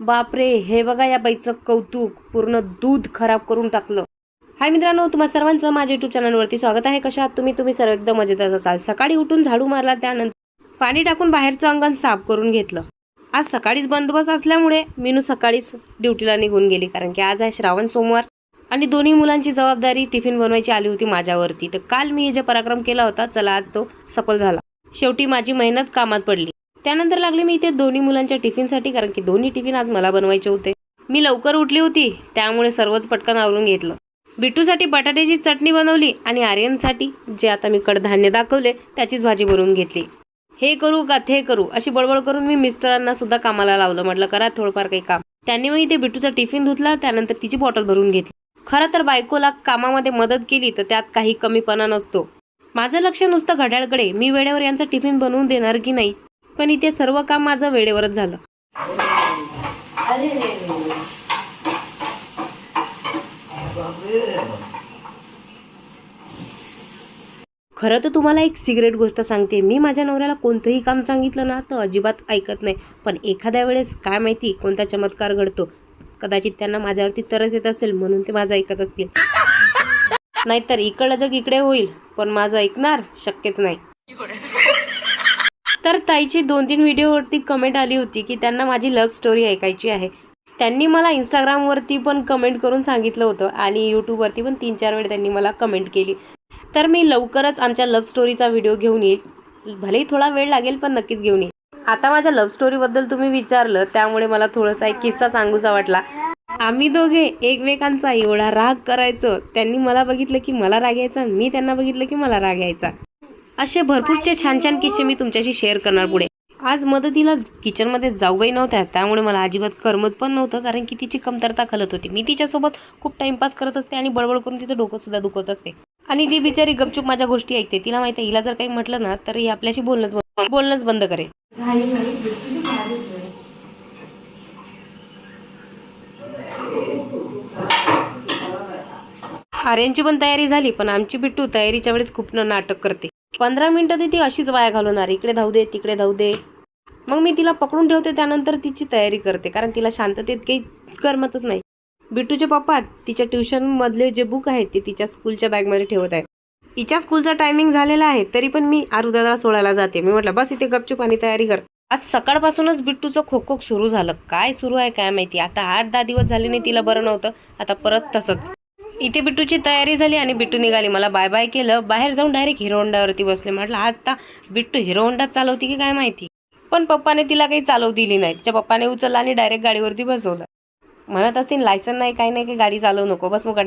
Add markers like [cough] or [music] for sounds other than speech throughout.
बापरे हे बघा या बाईचं कौतुक. पूर्ण दूध खराब करून टाकलं. हाय मित्रांनो तुम्हा सर्वांचं माझ्या युट्यूब चॅनलवरती स्वागत आहे. कशा आहात तुम्ही? तुम्ही सर्व एकदम मजेतच असाल. सकाळी उठून झाडू मारला त्यानंतर पाणी टाकून बाहेरचं अंगण साफ करून घेतलं. आज सकाळीच बंदोबस्त असल्यामुळे मीनू सकाळीच ड्युटीला निघून गेली कारण की आज आहे श्रावण सोमवार आणि दोन्ही मुलांची जबाबदारी टिफिन बनवायची आली होती माझ्यावरती. तर काल मी हे जे पराक्रम केला होता चला आज तो सफल झाला. शेवटी माझी मेहनत कामात पडली. त्यानंतर लागले मी इथे दोन्ही मुलांच्या टिफिनसाठी कारण की दोन्ही टिफिन आज मला बनवायचे होते. मी लवकर उठली होती त्यामुळे सर्वच पटकन आवरून घेतलं. बिट्टूसाठी बटाट्याची चटणी बनवली आणि आर्यनसाठी जे आता मी कडधान्य दाखवले त्याचीच भाजी बनवून घेतली. हे करू का ते करू अशी बडबड करून मी मिस्टरांना सुद्धा कामाला लावलं. म्हटलं करा थोडंफार काही काम. त्यांनी मग इथे बिट्टूचा टिफिन धुतला त्यानंतर तिची बॉटल भरून घेतली. खरं तर बायकोला कामामध्ये मदत केली तर त्यात काही कमीपणा नसतो. माझं लक्ष नुसतं घड्याळकडे. मी वेळेवर यांचं टिफिन बनवून देणार की नाही पण इथे सर्व काम माझं वेळेवरच झालं. खरं तर तुम्हाला एक सिगरेट गोष्ट सांगते. मी माझ्या नवऱ्याला कोणतंही काम सांगितलं ना तर अजिबात ऐकत नाही. पण एखाद्या वेळेस काय माहिती कोणता चमत्कार घडतो. कदाचित त्यांना माझ्यावरती तरस येत असेल म्हणून ते माझं ऐकत असतील. नाहीतर इकडलं जग इकडे होईल पण माझं ऐकणार शक्यच नाही. तर ताईची दोन तीन व्हिडिओवरती कमेंट आली होती की त्यांना माझी लव्ह स्टोरी ऐकायची आहे. त्यांनी मला इंस्टाग्रामवरती पण कमेंट करून सांगितलं होतं आणि यूट्यूबवरती पण तीन चार वेळ त्यांनी मला कमेंट केली. तर मी लवकरच आमच्या लव्ह स्टोरीचा व्हिडिओ घेऊन येईल. भलेही थोडा वेळ लागेल पण नक्कीच घेऊन येईल. आता माझ्या लव्ह स्टोरीबद्दल तुम्ही विचारलं त्यामुळे मला थोडासा एक किस्सा सांगूसा वाटला. आम्ही दोघे एकमेकांचा एवढा राग करायचो. त्यांनी मला बघितलं की मला राग यायचा मी त्यांना बघितलं की मला राग यायचा. असे भरपूरचे छान छान किस्से मी तुमच्याशी शेअर करणार पुढे. आज मदतीला किचनमध्ये जाऊबाई नव्हत्या त्यामुळे मला अजिबात करमत पण नव्हतं कारण की तिची कमतरता खलत होती. मी तिच्यासोबत खूप टाइमपास करत असते आणि बडबड करून तिचं डोकंसुद्धा दुखत असते. आणि जी बिचारी गपचूप माझ्या गोष्टी ऐकते तिला माहिती आहे हिला जर काही म्हटलं ना तर ही आपल्याशी बोलणंच बोलणंच बंद करेल. आर्यांची पण तयारी झाली पण आमची बिट्टू तयारीच्या वेळेस खूप नाटक करते. पंधरा मिनटं ती ती अशीच वाया घालवणार. इकडे धावू दे तिकडे धावू दे. मग मी तिला पकडून ठेवते त्यानंतर तिची तयारी करते. कारण तिला शांततेत काहीच करमतच नाही. बिट्टूचे पप्पा तिच्या ट्युशनमधले जे बुक आहेत ते तिच्या स्कूलच्या बॅगमध्ये ठेवत आहेत. तिच्या स्कूलचा टायमिंग झालेला आहे तरी पण मी आरुदाला सोडायला जाते. मी म्हटलं बस इथे गपचूप आणि तयारी कर. आज सकाळपासूनच बिट्टूचं खो खो सुरू झालं. काय सुरू आहे काय माहिती? आता आठ दहा दिवस झाले नाही तिला बरं नव्हतं. आता परत तसंच. इथे बिट्टूची तयारी झाली आणि बिट्टू निघाली. मला बाय बाय केलं. बाहेर जाऊन डायरेक्ट हिरो होंडावरती बसले. म्हटलं आता बिट्टू हिरो होंडाच चालवती की काय माहिती? पण पप्पाने तिला काही चालव दिली नाही. तिच्या पप्पाने उचलला आणि डायरेक्ट गाडीवरती बसवलं. म्हणत असतील लायसन नाही काही नाही की गाडी चालवू नको. बस मग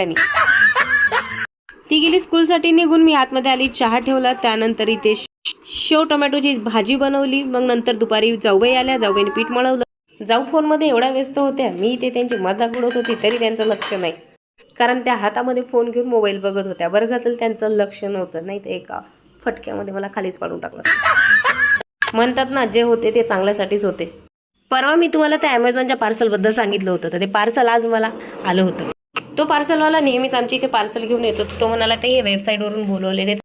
ती गेली स्कूलसाठी निघून. मी आतमध्ये आली चहा ठेवला. त्यानंतर इथे शेव टोमॅटोची भाजी बनवली. मग नंतर दुपारी जाऊबाई आल्या. जाऊबाईने पीठ मळवलं. जाऊ फोनमध्ये एवढ्या व्यस्त होत्या. मी इथे त्यांची मजाक उडवत होती तरी त्यांचं लक्ष नाही. कारण त्या हातामध्ये फोन घेऊन मोबाईल बघत होत्या. बरं झालं त्यांचं लक्ष नव्हतं. नाही तर एका फटक्यामध्ये मला खालीच पाडून टाकलं. म्हणतात ना जे होते ते चांगल्यासाठीच होते. परवा मी तुम्हाला त्या ॲमेझॉनच्या पार्सलबद्दल सांगितलं होतं. तर ते पार्सल आज मला आलं होतं. तो पार्सलवाला नेहमीच आमची इथे पार्सल घेऊन येतो. तो म्हणाला ते हे वेबसाईटवरून बोलवलेले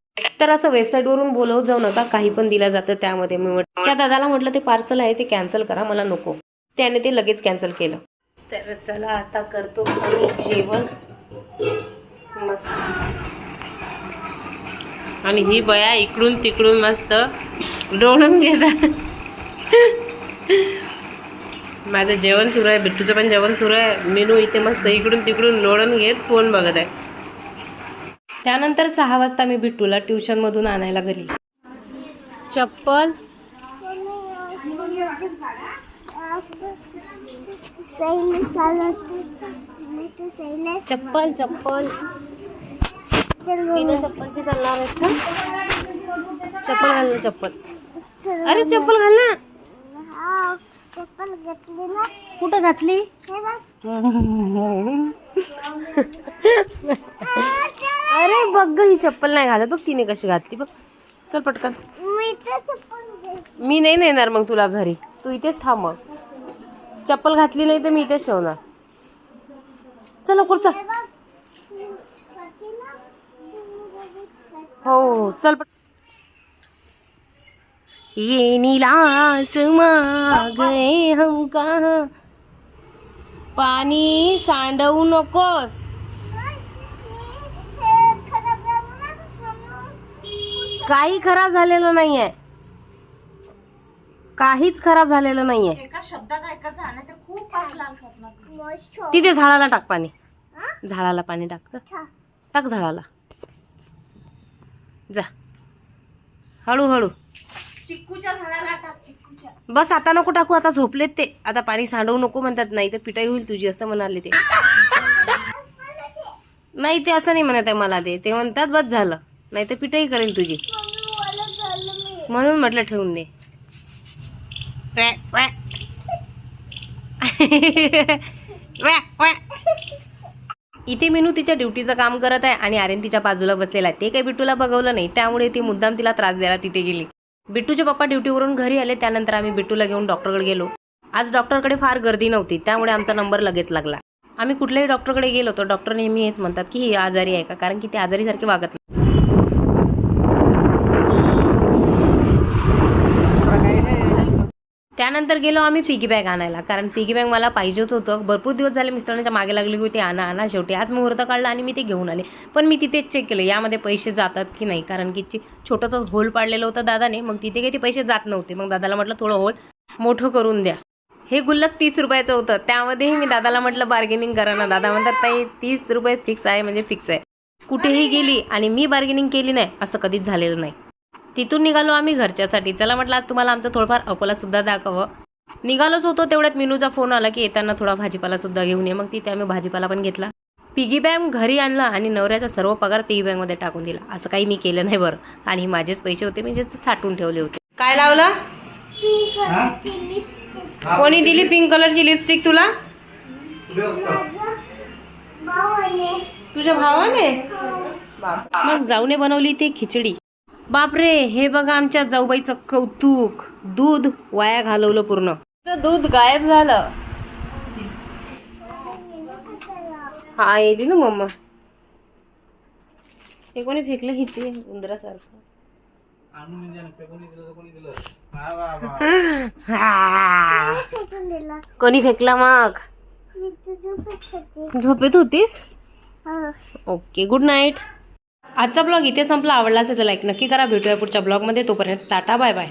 तर असं वेबसाईटवरून बोलवत जाऊ नका. काही पण दिलं जातं त्यामध्ये. मी म्हटलं त्या दादाला म्हटलं ते पार्सल आहे ते कॅन्सल करा. मला नको. त्याने ते लगेच कॅन्सल केलं. तर चला आता करतो आम्ही जेवण. मस्त. आणि ही बया इकडून तिकडून मस्त डोळून घेतात. माझं जेवण सुरू आहे बिट्टूचं पण जेवण सुरू आहे. मेनू इथे मस्त इकडून तिकडून लोळून घेत फोन बघत आहे. त्यानंतर सहा वाजता मी बिट्टूला ट्युशनमधून आणायला गेली चप्पल. चप्पल चप्पल. चप्पल चालणार आहेस का? चप्पल घाल ना चप्पल. अरे चप्पल घाल ना. चप्पल घातली ना कुठं घातली? अरे बघ ग, ही चप्पल नाही घालत बघ तिने कशी घातली बघ. चल पटकन. मी नाही नेणार मग तुला घरी. तू इथेच थांब चप्पल घातली नाही तर मी इथेच ठेवणार. चल लवकर चल. हो, हो, हो चल पट ये नीला आसमां गए हम कहा? पाणी सांडवू नकोस. काही खराब झालेलं नाही आहे म्हणून काही खराब झालेलं नाहीये. काहीच खराब झालेलं नाहीये तिथे झाडाला टाक पाणी. झाडाला पाणी टाक जा. अच्छा. टाक झाडाला. जा. हळूहळू. बस आता नको टाकू आता झोपलेत ते. आता पाणी सांडवू नको म्हणतात नाही तर पिटाई होईल तुझी असं म्हणाले ते. नाही ते असं नाही म्हणत आहे मला ते. ते म्हणतात बस झालं. नाही तर पिटाई करेल तुझी. [laughs] इथे मेनू तिच्या ड्युटीचं काम करत आहे आणि आर्यन तिच्या बाजूला बसलेला आहे. ते काही बिट्टूला बघवलं नाही. त्यामुळे ती मुद्दाम तिला त्रास द्यायला तिथे गेली. बिट्टूचे पप्पा ड्युटीवरून घरी आले. त्यानंतर आम्ही बिट्टूला घेऊन डॉक्टरकडे गेलो. आज डॉक्टरकडे फार गर्दी नव्हती. त्यामुळे आमचा नंबर लगेच लागला. आम्ही कुठल्याही डॉक्टरकडे गेलो तर डॉक्टर नेहमी हेच म्हणतात की ही आजारी आहे का? कारण की ते आजारीसारखे वागत नाही. त्यानंतर गेलो आम्ही पिगी बॅग आणायला. कारण पिगी बॅग मला पाहिजेच होतं भरपूर दिवस झाले मिस्टरांच्या मागे लागली होती आणा आणा शेवटी आज मुहूर्त काढला आणि मी ते घेऊन आले. पण मी तिथेच चेक केलं यामध्ये पैसे जातात की नाही? कारण की ती छोटंसं होल पाडलेलं होतं दादाने. मग तिथे काही ते पैसे जात नव्हते. मग दादाला म्हटलं थोडं होल मोठं करून द्या. हे गुल्लक तीस रुपयाचं होतं. त्यामध्येही मी दादाला म्हटलं बार्गेनिंग करा ना. दादा म्हणतात ताई तीस रुपये फिक्स आहे म्हणजे फिक्स आहे. कुठेही गेली आणि मी बार्गेनिंग केली नाही असं कधीच झालेलं नाही. तिथून निघालो आम्ही घरच्यासाठी. चला म्हटलं आज तुम्हाला आमचं थोडंफार अकोला सुद्धा दाखवं. निघालोच होतो तेवढ्यात मिनूचा फोन आला की येताना थोडा भाजीपाला सुद्धा घेऊन ये. मग तिथे आम्ही भाजीपाला पण घेतला. पिगी बँक घरी आणला आणि नवऱ्याचा सर्व पगार पिगी बँकमध्ये टाकून दिला. असं काही मी केलं नाही बरं. आणि माझेच पैसे होते म्हणजे साठवून ठेवले होते. काय लावलं? कोणी दिली पिंक कलरची लिपस्टिक तुला? तुझ्या भावाने. मग जाऊने बनवली ती खिचडी. बापरे हे बघा आमच्या जाऊबाईचं कौतुक. दूध वाया घालवलं पूर्ण. दूध गायब झालं. हा येली ना मम्मा. हे कोणी फेकलं? इथे उंदरासारखं. हा. कोणी फेकला मग? झोपेत होतीस? हा. Okay good night. आजचा ब्लॉग इथे संपला. आवडला असेल तर लाईक नक्की करा. भेटूया पुढच्या ब्लॉगमध्ये. तोपर्यंत टाटा बाय बाय